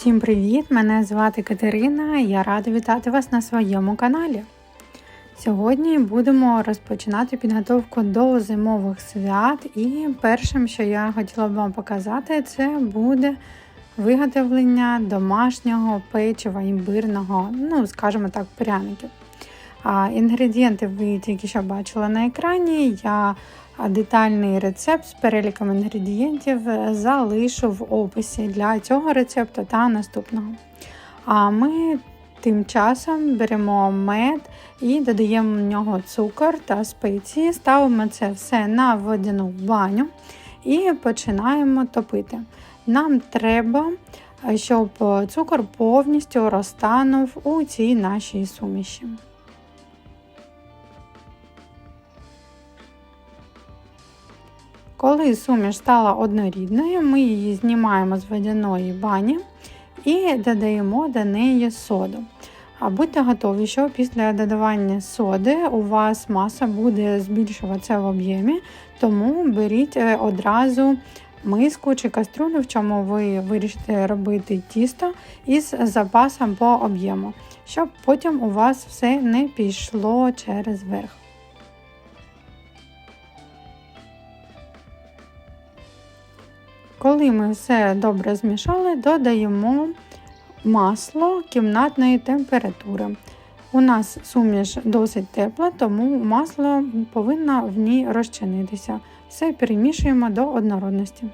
Всім привіт! Мене звати Катерина і я рада вітати вас на своєму каналі. Сьогодні будемо розпочинати підготовку до зимових свят, і першим, що я хотіла б вам показати, це буде виготовлення домашнього печива імбирного, ну, скажімо так, пряників. А інгредієнти ви тільки що бачили на екрані. Я детальний рецепт з переліком інгредієнтів залишу в описі для цього рецепту та наступного. А ми тим часом беремо мед і додаємо в нього цукор та спеції, ставимо це все на водяну баню і починаємо топити. Нам треба, щоб цукор повністю розтанув у цій нашій суміші. Коли суміш стала однорідною, ми її знімаємо з водяної бані і додаємо до неї соду. А будьте готові, що після додавання соди у вас маса буде збільшуватися в об'ємі, тому беріть е, одразу миску чи каструлю, в чому ви вирішите робити тісто із запасом по об'єму, щоб потім у вас все не пішло через верх. Коли ми все добре змішали, додаємо масло кімнатної температури. У нас суміш досить тепла, тому масло повинно в ній розчинитися. Все перемішуємо до однородності.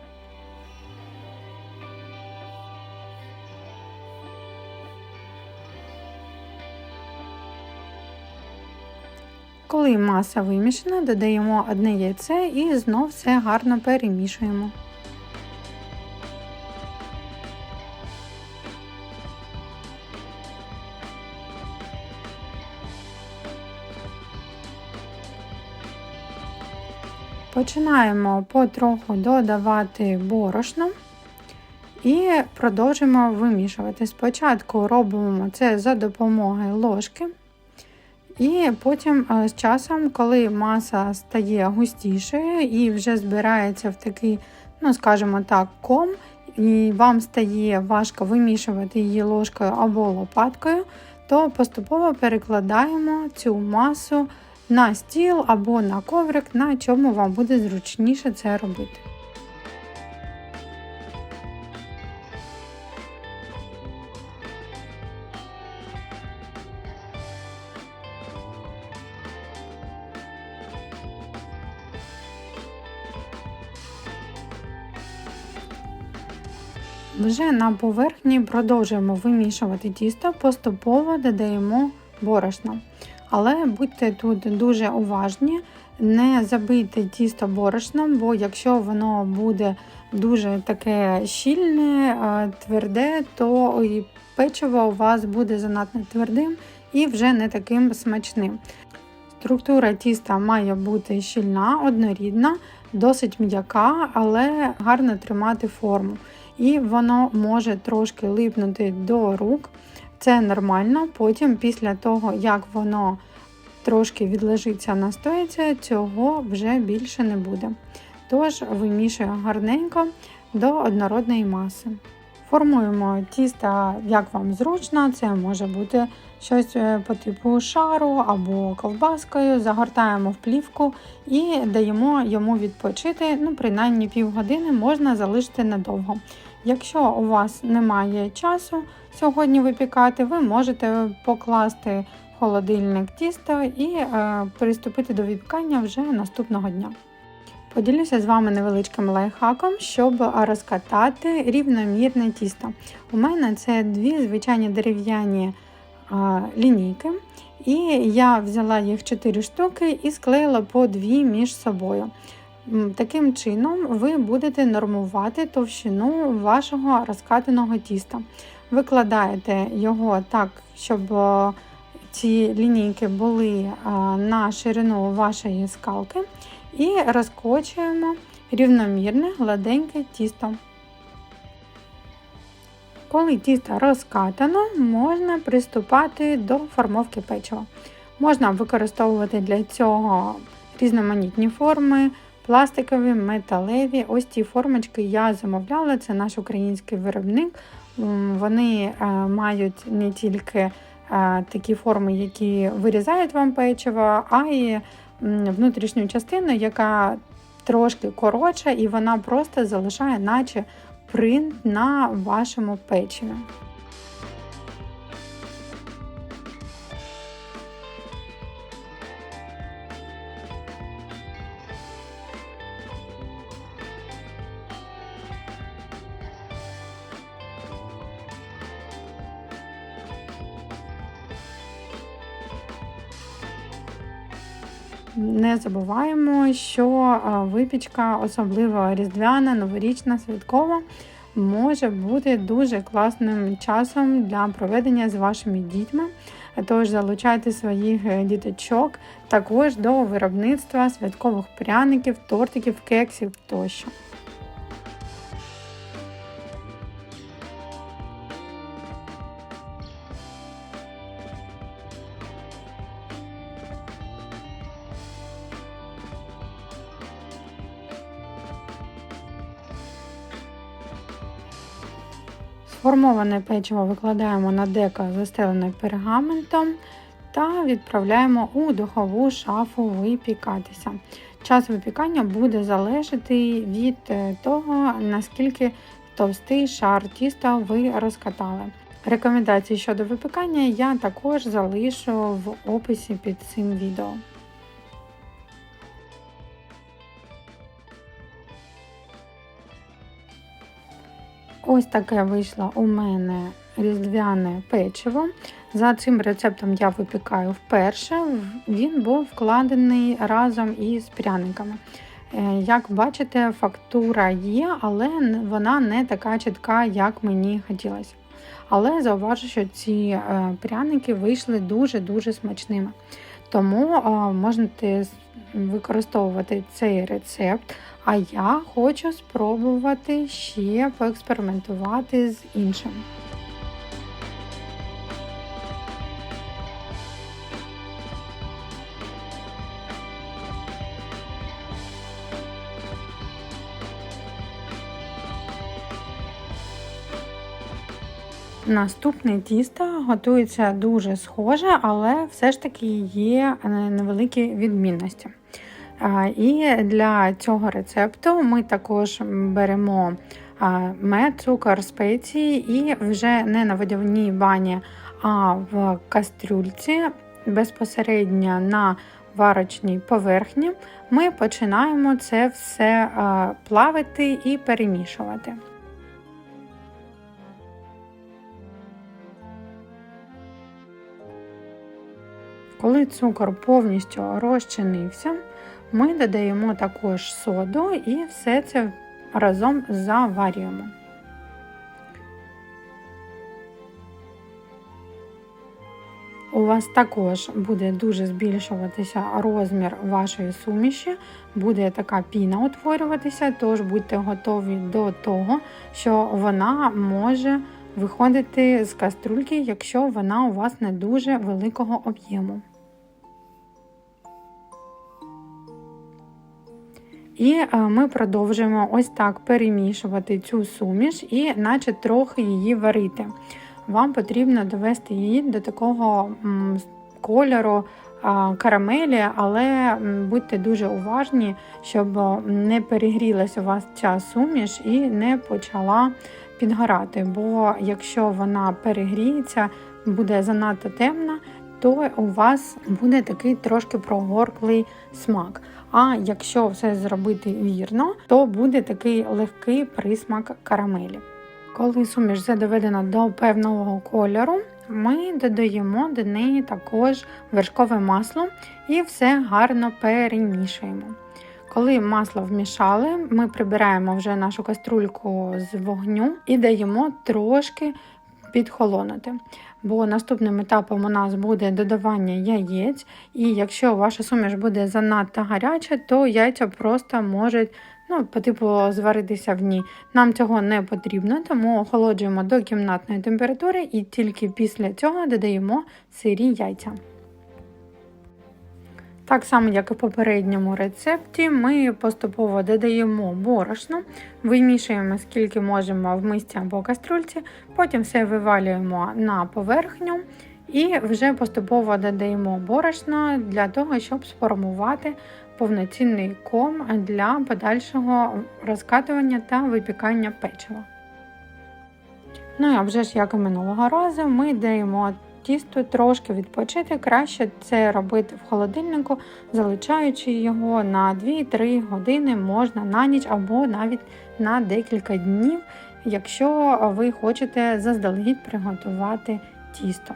Коли маса вимішана, додаємо одне яйце і знов все гарно перемішуємо. Починаємо потроху додавати борошно і продовжуємо вимішувати. Спочатку робимо це за допомогою ложки, і потім з часом, коли маса стає густішою і вже збирається в такий, ну, скажімо так, ком, і вам стає важко вимішувати її ложкою або лопаткою, то поступово перекладаємо цю масу на стіл або на коврик, на чому вам буде зручніше це робити. Вже на поверхні продовжуємо вимішувати тісто, поступово додаємо борошно. Але будьте тут дуже уважні, не забийте тісто борошном, бо якщо воно буде дуже таке щільне, тверде, то і печиво у вас буде занадто твердим і вже не таким смачним. Структура тіста має бути щільна, однорідна, досить м'яка, але гарно тримати форму. І воно може трошки липнути до рук. Це нормально. Потім, після того, як воно трошки відлежиться, настоїться, цього вже більше не буде. Тож вимішуємо гарненько до однородної маси. Формуємо тісто, як вам зручно, це може бути щось е, по типу шару або ковбаскою, загортаємо в плівку і даємо йому відпочити, ну, принаймні півгодини можна залишити надовго. Якщо у вас немає часу сьогодні випікати, ви можете покласти в холодильник тісто і е, приступити до випікання вже наступного дня. Поділюся з вами невеличким лайфхаком, щоб розкатати рівномірне тісто. У мене це дві звичайні дерев'яні лінійки, і я взяла їх 4 штуки і склеїла по дві між собою. Таким чином, ви будете нормувати товщину вашого розкатаного тіста. Викладаєте його так, щоб е, ці лінійки були е, на ширину вашої скалки, і розкочуємо рівномірне гладеньке тісто. Коли тісто розкатано, можна приступати до формовки печива. Можна використовувати для цього різноманітні форми пластикові, металеві. Ось ці формочки я замовляла, це наш український виробник. Вони е, мають не тільки е, такі форми, які вирізають вам печиво, а й внутрішню частину, яка трошки коротша, і вона просто залишає, наче принт на вашому печиві. Не забуваємо, що випічка, особливо різдвяна, новорічна, святкова, може бути дуже класним часом для проведення з вашими дітьми. Тож залучайте своїх е, діточок також до виробництва святкових пряників, тортиків, кексів тощо. Сформоване печиво викладаємо на деко застелене пергаментом та відправляємо у духову шафу випікатися. Час випікання буде залежати від е, того, наскільки товстий шар тіста ви розкатали. Рекомендації щодо випікання я також залишу в описі під цим відео. Ось таке вийшло у мене різдвяне печиво. За цим рецептом я випікаю вперше. Він був вкладений разом із пряниками. Е, Як бачите, фактура є, але вона не така чітка, як мені хотілося. Але зауважу, що ці е, пряники вийшли дуже-дуже смачними. Тому можете використовувати цей рецепт. А я хочу спробувати ще поекспериментувати з іншим. Наступне тісто готується дуже схоже, але все ж таки є невеликі відмінності. І для цього рецепту ми також беремо мед, цукор, спеції і вже не на водяній бані, а в кастрюльці безпосередньо на варочній поверхні ми починаємо це все плавити і перемішувати. Коли цукор повністю розчинився, ми додаємо також соду і все це разом заварюємо. У вас також буде дуже збільшуватися розмір вашої суміші, буде така піна утворюватися, тож будьте готові до того, що вона може виходити з каструльки, якщо вона у вас не дуже великого об'єму. І е, ми продовжуємо ось так перемішувати цю суміш і наче трохи її варити. Вам потрібно довести її до такого кольору карамелі, але будьте дуже уважні, щоб не перегрілася у вас ця суміш і не почала підгорати. Бо якщо вона перегріється, буде занадто темна, то у вас буде такий трошки прогорклий смак. А якщо все зробити вірно, то буде такий легкий присмак карамелі. Коли суміш вже доведена до певного кольору, ми додаємо до неї також вершкове масло і все гарно перемішуємо. Коли масло вмішали, ми прибираємо вже нашу каструльку з вогню і даємо трошки підхолонути. Бо наступним етапом у нас буде додавання яєць, і якщо ваша суміш буде занадто гаряча, то яйця просто можуть ну, по типу зваритися в ній. Нам цього не потрібно, тому охолоджуємо до кімнатної температури і тільки після цього додаємо сирі яйця. Так само, як і в попередньому рецепті, ми поступово додаємо борошно, вимішуємо скільки можемо в мисці або каструльці, потім все вивалюємо на поверхню і вже поступово додаємо борошно для того, щоб сформувати повноцінний ком для подальшого розкатування та випікання печива. Ну і а вже ж, як і минулого разу, ми даємо тісто трошки відпочити. Краще це робити в холодильнику, залишаючи його на 2-3 години, можна на ніч або навіть на декілька днів, якщо ви хочете заздалегідь приготувати тісто.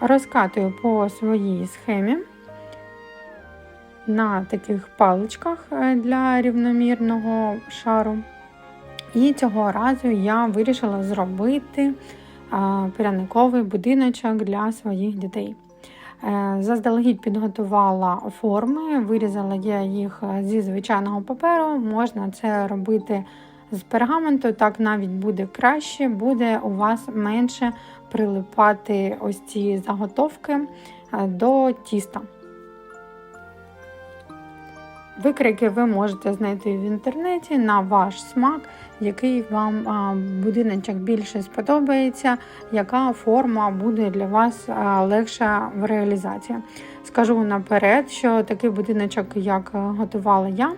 Розкатую по своїй схемі на таких паличках е, для рівномірного шару. І цього разу я вирішила зробити пряниковий будиночок для своїх дітей. Е, заздалегідь підготувала форми, вирізала я їх зі звичайного паперу, можна це робити з пергаменту, так навіть буде краще, буде у вас менше прилипати ось ці заготовки е, до тіста. Викрики ви можете знайти в інтернеті на ваш смак, який вам будиночок більше сподобається, яка форма буде для вас легша в реалізації. Скажу наперед, що такий будиночок, як готувала я,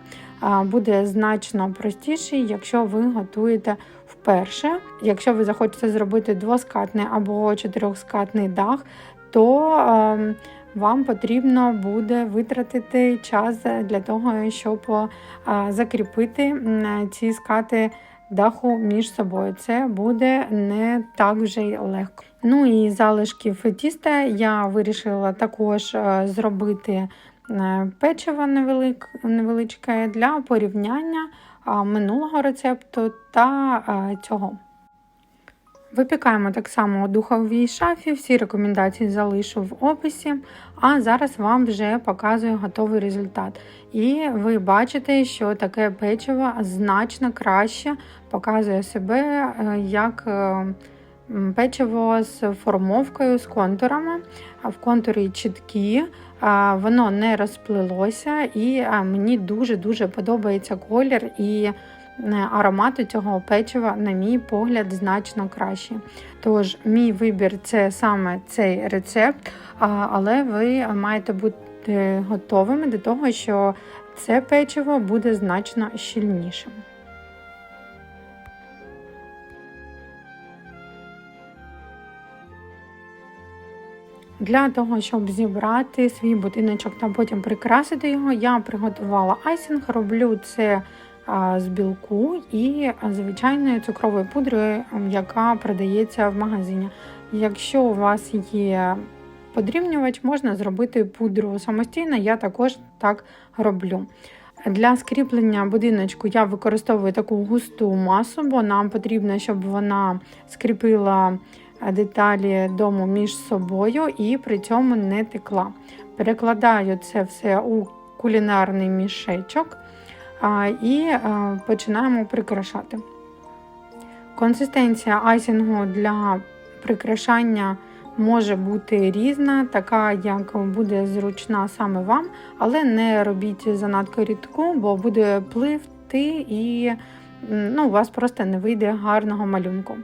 буде значно простіший, якщо ви готуєте вперше. Якщо ви захочете зробити двоскатний або чотирьохскатний дах, то ем, вам потрібно буде витратити час для того, щоб закріпити ці скати даху між собою. Це буде не так вже й легко. Ну і залишки тіста я вирішила також зробити е, печиво невеличке для порівняння минулого рецепту та цього. Випікаємо так само у духовій шафі, всі рекомендації залишу в описі, а зараз вам вже показую готовий результат. І ви бачите, що таке печиво значно краще показує себе е, як е, печиво з формовкою, з контурами. В контурі чіткі, воно не розплилося, і мені дуже-дуже подобається колір. і Е, аромату цього печива, на мій погляд, значно краще. Тож, мій вибір це саме цей рецепт, але ви маєте бути готовими до того, що це печиво буде значно щільнішим. Для того, щоб зібрати свій будиночок та потім прикрасити його, я приготувала айсинг, роблю це з білку і звичайної цукрової пудри, яка продається в магазині. Якщо у вас є подрівнювач, можна зробити пудру самостійно, я також так роблю. Для скріплення будиночку я використовую таку густу масу, бо нам потрібно, щоб вона скріпила деталі дому між собою і при цьому не текла. Перекладаю це все у кулінарний мішечок і починаємо прикрашати. Консистенція айсингу для прикрашання може бути різна, така, як буде зручна саме вам, але не робіть занадто рідку, бо буде пливти і ну, у вас просто не вийде гарного малюнку.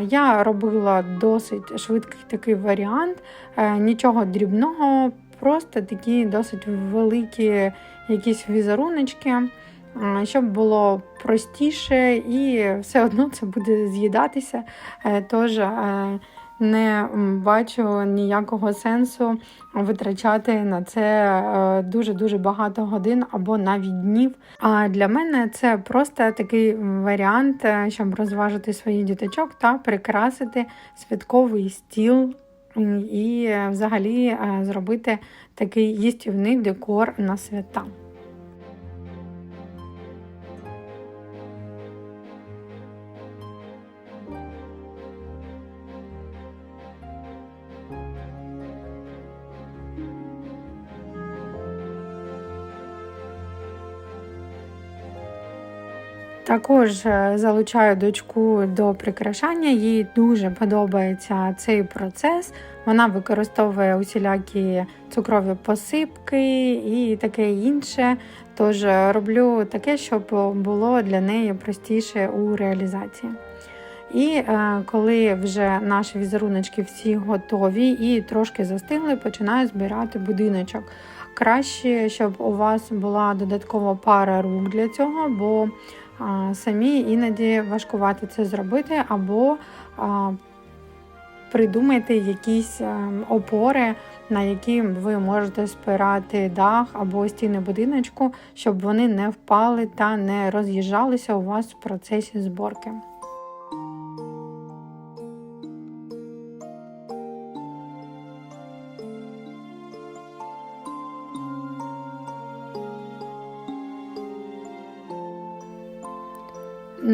Я робила досить швидкий такий варіант, е, нічого дрібного, просто такі досить великі якісь візеруночки, щоб було простіше і все одно це буде з'їдатися. Е, тож е, не бачу ніякого сенсу витрачати на це е, дуже-дуже багато годин або навіть днів. А для мене це просто такий варіант, щоб розважити своїх діточок та прикрасити святковий стіл. І взагалі зробити такий їстівний декор на свята. Також е, залучаю дочку до прикрашання, їй дуже подобається цей процес. Вона використовує усілякі цукрові посипки і таке інше. Тож роблю таке, щоб було для неї простіше у реалізації. І е, коли вже наші візеруночки всі готові і трошки застигли, починаю збирати будиночок. Краще, щоб у вас була додаткова пара рук для цього, бо самі іноді важкувати це зробити, або придумайте якісь опори, на які ви можете спирати дах або стіни будиночку, щоб вони не впали та не роз'їжджалися у вас в процесі зборки.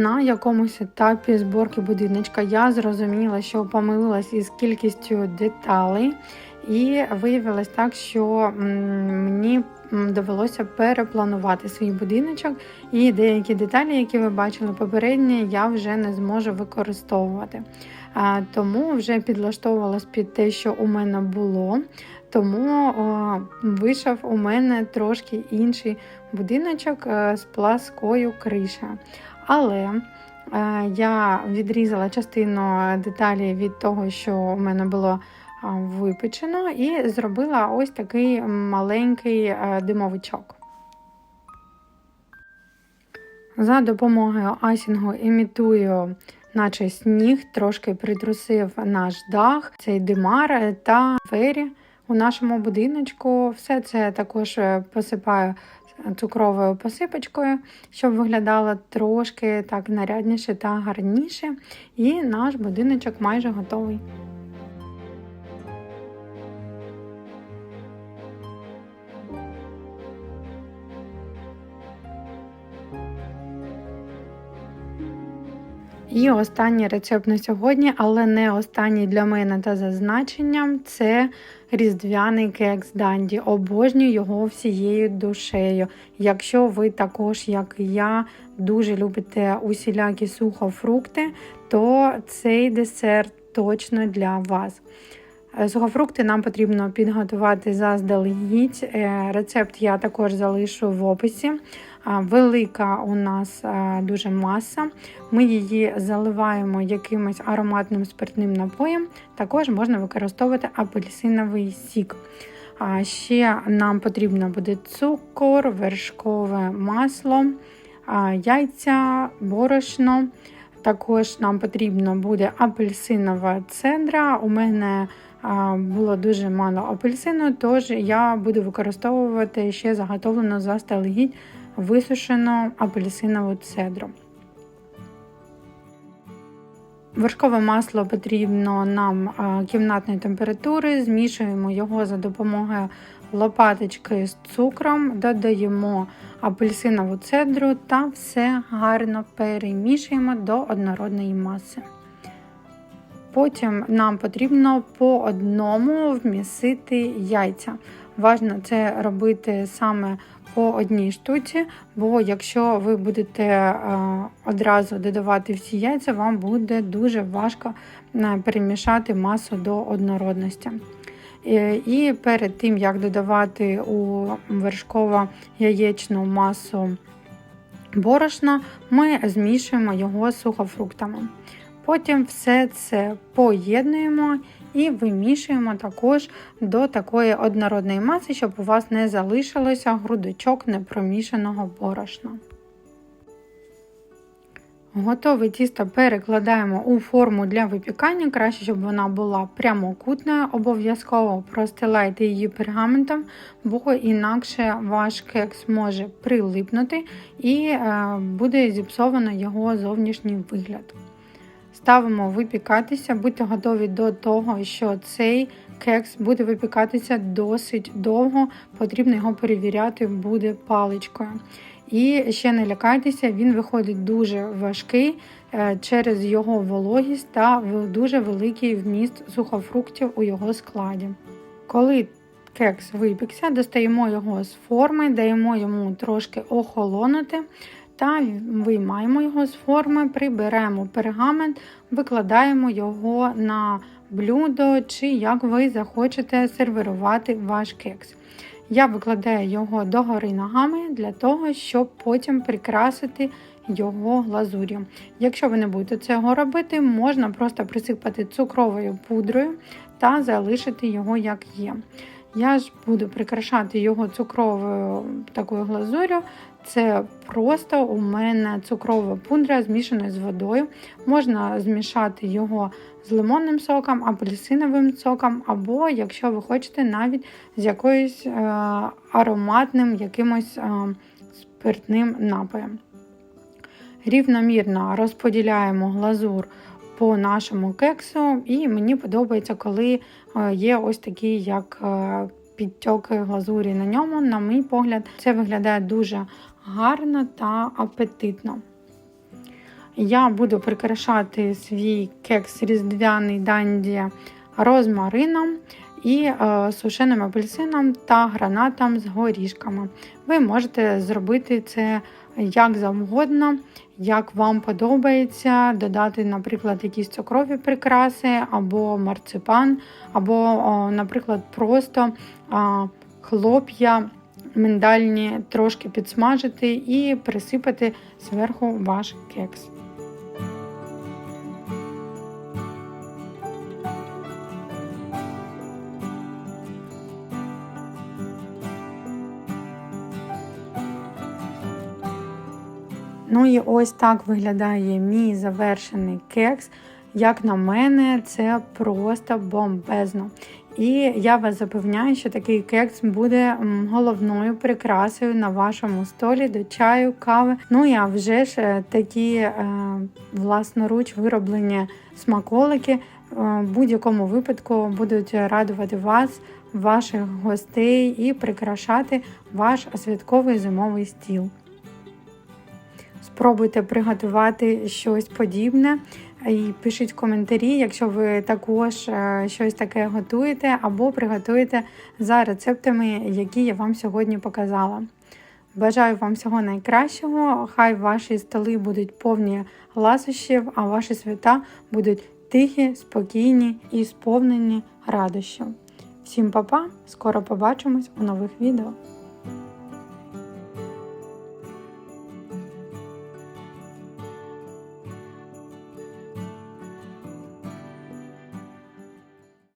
На якомусь етапі зборки будиночка я зрозуміла, що помилилась із кількістю деталей, і виявилось так, що мені довелося перепланувати свій будиночок, і деякі деталі, які ви бачили попередні, я вже не зможу використовувати. Тому вже підлаштовувалась під те, що у мене було. Тому о, вийшов у мене трошки інший будиночок е, з пласкою кришею. Але е, я відрізала частину деталі від того, що у мене було випечено, і зробила ось такий маленький е, димовичок. За допомогою асінгу імітую, наче сніг, трошки притрусив наш дах, цей димар та двері у нашому будиночку. Все це також е, посипаю цукровою посипочкою, щоб виглядало трошки так нарядніше та гарніше. І наш будиночок майже готовий. І останній рецепт на сьогодні, але не останній для мене та зазначенням це різдвяний кекс Данді. Обожнюю його всією душею. Якщо ви також, як і я, дуже любите усілякі сухофрукти, то цей десерт точно для вас. Сухофрукти нам потрібно підготувати заздалегідь. Е, рецепт я також залишу в описі. Велика у нас дуже маса. Ми її заливаємо якимось ароматним спиртним напоєм, також можна використовувати апельсиновий сік. А Ще нам потрібно буде цукор, вершкове масло, яйця, борошно. Також нам потрібно буде апельсинова цедра. У мене було дуже мало апельсину, тож я буду використовувати ще заготовлену заздалегідь висушену апельсинову цедру. Вершкове масло потрібно нам кімнатної температури, змішуємо його за допомогою лопаточки з цукром, додаємо апельсинову цедру та все гарно перемішуємо до однородної маси. Потім нам потрібно по одному вмісити яйця. Важно це робити саме по одній штуці, бо якщо ви будете е, одразу додавати всі яйця, вам буде дуже важко е, перемішати масу до однородності. І перед тим, як додавати у вершково яєчну масу борошна, ми змішуємо його з сухофруктами. Потім все це поєднуємо і вимішуємо також до такої однородної маси, щоб у вас не залишилося грудочок непромішаного борошна. Готове тісто перекладаємо у форму для випікання, краще, щоб вона була прямокутною, обов'язково простилайте її пергаментом, бо інакше ваш кекс може прилипнути і е, буде зіпсовано його зовнішній вигляд. Ставимо випікатися, будьте готові до того, що цей кекс буде випікатися досить довго, потрібно його перевіряти буде паличкою. І ще не лякайтеся, він виходить дуже важкий е, через його вологість та дуже великий вміст сухофруктів у його складі. Коли кекс випікся, достаємо його з форми, даємо йому трошки охолонути та виймаємо його з форми, приберемо пергамент, викладаємо його на блюдо, чи як ви захочете сервірувати ваш кекс. Я викладаю його догори ногами для того, щоб потім прикрасити його глазур'ю. Якщо ви не будете цього робити, можна просто присипати цукровою пудрою та залишити його як є. Я ж буду прикрашати його цукровою такою глазур'ю. Це просто у мене цукрова пудра змішана з водою. Можна змішати його з лимонним соком, апельсиновим соком, або, якщо ви хочете, навіть з якоюсь е, ароматним якимось е, спиртним напоєм. Рівномірно розподіляємо глазур по нашому кексу, і мені подобається, коли е, є ось такі як е, підтьоки глазурі на ньому. На мій погляд, це виглядає дуже гарно та апетитно. Я буду прикрашати свій кекс різдвяний данді розмарином і е, сушеним апельсином та гранатом з горішками. Ви можете зробити це як завгодно, як вам подобається, додати, наприклад, якісь цукрові прикраси, або марципан, або, наприклад, просто хлоп'я миндальні трошки підсмажити і присипати зверху ваш кекс. Ну і ось так виглядає мій завершений кекс. Як на мене, це просто бомбезно. І я вас запевняю, що такий кекс буде головною прикрасою на вашому столі до чаю, кави. Ну і а вже ж е, такі е, власноруч вироблені смаколики е, в будь-якому випадку будуть радувати вас, ваших гостей і прикрашати ваш святковий зимовий стіл. Спробуйте приготувати щось подібне і пишіть коментарі, якщо ви також е, щось таке готуєте, або приготуєте за рецептами, які я вам сьогодні показала. Бажаю вам всього найкращого. Хай ваші столи будуть повні ласощів, а ваші свята будуть тихі, спокійні і сповнені радощів. Всім па-па! Скоро побачимось у нових відео.